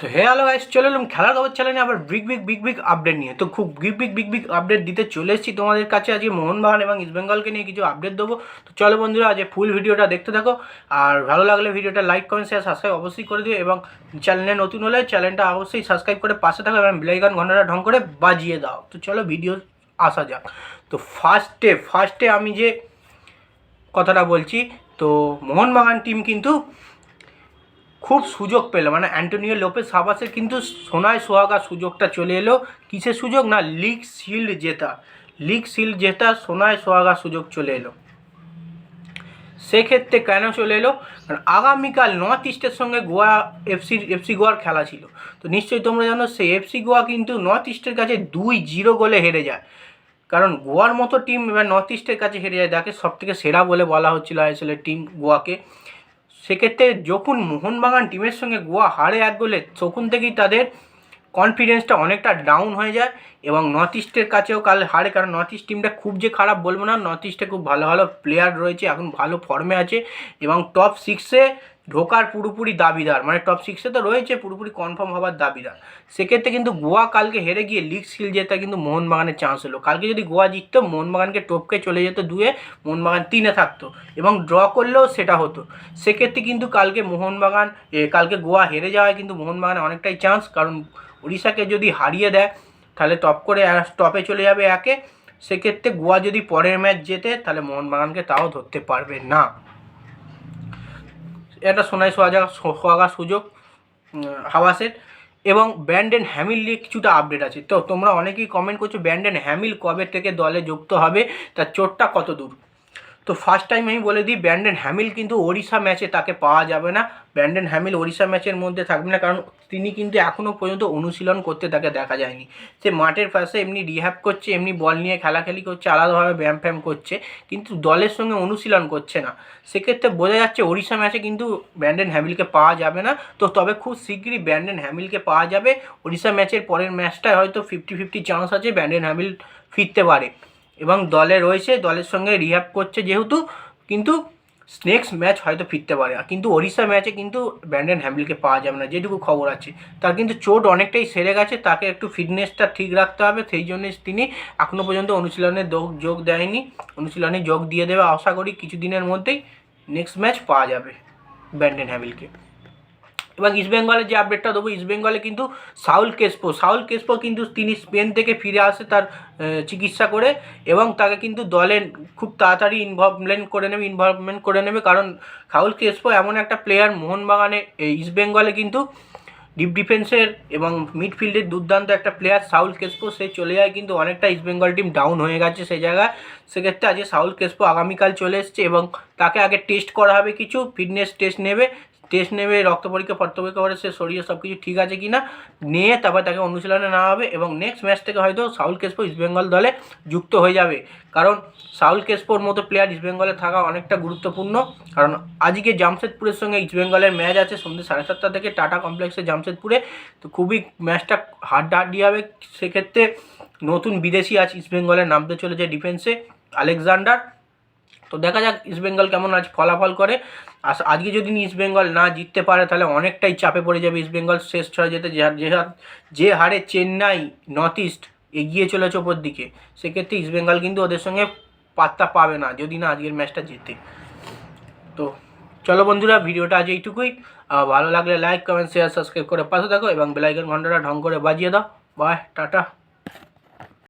তো হে hello guys চলে এলাম খেলার খবর চ্যানেলে আবার big big big big update নিয়ে। তো খুব big big big big update দিতে চলে এসেছি তোমাদের কাছে আজকে মোহনবাগান এবং ইস্টবেঙ্গলকে নিয়ে কিছু আপডেট দেবো। তো চলো বন্ধুরা আজ ফুল ভিডিওটা দেখতে থাকো। আর ভালো লাগলে ভিডিওটা লাইক কমেন্ট শেয়ার সাবস্ক্রাইব অবশ্যই করে দিও এবং চ্যানেলে নতুন হলে চ্যানেলটা অবশ্যই সাবস্ক্রাইব করে পাশে থাকো এবং বেলাইকন ঘন্টাটা ঢং করে বাজিয়ে দাও। তো চলো ভিডিও আসা যাক। তো ফার্স্টে ফার্স্টে আমি যে কথাটা বলছি, তো মোহনবাগান টিম কিন্তু খুব সুযোগ পেল। মানে অ্যান্টোনিও লোপেস সাবাসের কিন্তু সোনায় সোহাগা সুযোগটা চলে এলো। কিসের সুযোগ? না লিগ শিল্ড জেতা। লিগ শিল্ড জেতা সোনায় সোহাগা সুযোগ চলে এলো। সেক্ষেত্রে কেন চলে এলো? কারণ আগামীকাল নর্থ ইস্টের সঙ্গে গোয়া এফসি এফসি গোয়ার খেলা ছিল। তো নিশ্চয়ই তোমরা জানো সেই এফসি গোয়া কিন্তু নর্থ ইস্টের কাছে দুই জিরো গোলে হেরে যায়। কারণ গোয়ার মতো টিম এবার নর্থ ইস্টের কাছে হেরে যায়। তাকে সবথেকে সেরা বলে বলা হচ্ছিল আইএসএলের টিম গোয়াকে। সেক্ষেত্রে যখন মোহনবাগান টিমের সঙ্গে গোয়া হারে এক গোলে, তখন থেকেই তাদের কনফিডেন্সটা অনেকটা ডাউন হয়ে যায় এবং নর্থ ইস্টের কাছেও কাল হারে। কারণ নর্থ ইস্ট টিমটা খুব যে খারাপ বলব না নর্থ ইস্টে খুব ভালো ভালো প্লেয়ার রয়েছে, এখন ভালো ফর্মে আছে এবং টপ সিক্সে ঢোকার পুরোপুরি দাবিদার মানে টপ সিক্সে তো রয়েছে পুরোপুরি কনফার্ম হওয়ার দাবিদার। সেক্ষেত্রে কিন্তু গোয়া কালকে হেরে গিয়ে লিগ সিল জেতা কিন্তু মোহনবাগানের চান্স হলো। কালকে যদি গোয়া জিততো, মোহনবাগানকে টপকে চলে যেত দুয়ে, মোহনবাগান তিনে থাকতো এবং ড্র করলেও সেটা হতো। সেক্ষেত্রে কিন্তু কালকে মোহনবাগান কালকে গোয়া হেরে যাওয়ায় কিন্তু মোহনবাগানের অনেকটাই চান্স কারণ উড়িষ্যাকে যদি হারিয়ে দেয়, তাহলে টপ করে টপে চলে যাবে একে। সেক্ষেত্রে গোয়া যদি পরের ম্যাচ জেতে, তাহলে মোহনবাগানকে তাও ধরতে পারবে না। এটা সোনাই সোয়াজা সোয়াগার সুযোগ হাওয়াসের এবং ব্যান্ডেন হ্যামিল নিয়ে কিছুটা আপডেট আছে। তো তোমরা অনেকেই কমেন্ট করছ ব্যান্ডেন হ্যামিল কবে থেকে দলে যুক্ত হবে? তার চোটটা কত দূর? তো ফার্স্ট টাইম আমি বলে দিই, ব্যান্ডেন হ্যামিল কিন্তু ওড়িশা ম্যাচে তাকে পাওয়া যাবে না। ব্যান্ডেন হ্যামিল ওড়িশা ম্যাচের মধ্যে থাকবে না, কারণ তিনি কিন্তু এখনও পর্যন্ত অনুশীলন করতে তাকে দেখা যায়নি। সে মাঠের পাশে এমনি রিহ্যাব করছে, এমনি বল নিয়ে খেলাখেলি করছে, আলাদাভাবে ব্যায়াম ফ্যায়াম করছে, কিন্তু দলের সঙ্গে অনুশীলন করছে না। সেক্ষেত্রে বোঝা যাচ্ছে ওড়িশা ম্যাচে কিন্তু ব্যান্ডেন হ্যামিলকে পাওয়া যাবে না। তো তবে খুব শীঘ্রই ব্যান্ডেন হ্যামিলকে পাওয়া যাবে। ওড়িশা ম্যাচের পরের ম্যাচটায় হয়তো ফিফটি ফিফটি চান্স আছে ব্যান্ডেন হ্যামিল ফিরতে পারে। এবং দলে রয়েছে, দলের সঙ্গে রিহ্যাব করছে যেহেতু, কিন্তু নেক্সট ম্যাচ হয়তো ফিরতে পারে কিন্তু ওড়িশা ম্যাচে কিন্তু ব্যান্ডেন হ্যামিলকে পাওয়া যাবে না, যেটুকু খবর আছে। তার কিন্তু চোট অনেকটাই সেরে গেছে, তাকে একটু ফিটনেসটা ঠিক রাখতে হবে, সেই জন্য তিনি এখনও পর্যন্ত অনুশীলনে যোগ- যোগ দেয়নি। অনুশীলনে যোগ দিয়ে দেবে আশা করি, কিছুদিনের মধ্যেই নেক্সট ম্যাচ পাওয়া যাবে ব্যান্ডেন হ্যামিলকে এবং ইস্টবেঙ্গলের যে আপডেটটা দেবো ইস্টবেঙ্গলে কিন্তু সাউল কেসপো সাউল কেসপো কিন্তু তিনি স্পেন থেকে ফিরে আসে তার চিকিৎসা করে এবং তাকে কিন্তু দলে খুব তাড়াতাড়ি ইনভলভমেন্ট করে নেবে ইনভলভমেন্ট করে নেবে। কারণ সাউল কেসপো এমন একটা প্লেয়ার মোহনবাগানে ইস্টবেঙ্গলে কিন্তু ডিপ ডিফেন্সের এবং মিডফিল্ডের দুর্দান্ত একটা প্লেয়ার সাউল কেসপো সে চলে যায় কিন্তু অনেকটা ইস্টবেঙ্গল টিম ডাউন হয়ে গেছে সেই জায়গায়। সেক্ষেত্রে আজকে সাউল কেসপো আগামীকাল চলে এসছে এবং তাকে আগে টেস্ট করা হবে কিছু ফিটনেস টেস্ট নেবে। টেস্ট নেবে, রক্ত পরীক্ষা ফর্ত পরীক্ষা করে, সে শরীরে সব কিছু ঠিক আছে কি না নিয়ে তারপর তাকে অনুশীলনে নেওয়া হবে এবং নেক্সট ম্যাচ থেকে হয়তো সাউল কেসপো ইস্টবেঙ্গল দলে যুক্ত হয়ে যাবে। কারণ সাউল কেসপোর মতো প্লেয়ার ইস্টবেঙ্গলে থাকা অনেকটা গুরুত্বপূর্ণ। কারণ আজকে জামশেদপুরের সঙ্গে ইস্টবেঙ্গলের ম্যাচ আছে, সন্ধ্যে সাড়ে সাতটা থেকে টাটা কমপ্লেক্সে জামশেদপুরে। তো খুবই ম্যাচটা হাড্ডাহাড্ডি হবে। সেক্ষেত্রে নতুন বিদেশি আছে ইস্টবেঙ্গলের নামতে চলেছে ডিফেন্সে আলেকজান্ডার তো দেখা যাক ইস্টবেঙ্গল কেমন আজ ফলাফল করে। আজকে যদি ইস্টবেঙ্গল না জিততে পারে, তাহলে অনেকটাই চাপে পড়ে যাবে ইস্টবেঙ্গল শেষ ছয় যেতে। যে যে হার- চেন্নাই নর্থ ইস্ট এগিয়ে চলেছে ওপর দিকে, সেক্ষেত্রে ইস্টবেঙ্গল কিন্তু ওদের সঙ্গে পাত্তা পাবে না, যদি না আজকের ম্যাচটা জেতে। তো চলো বন্ধুরা, ভিডিওটা আজ এইটুকুই। ভালো লাগলে লাইক কমেন্ট শেয়ার সাবস্ক্রাইব করে পাশে থাকো এবং বেলাইকন ঘন্টাটা ঢং করে বাজিয়ে দাও। Bye tata.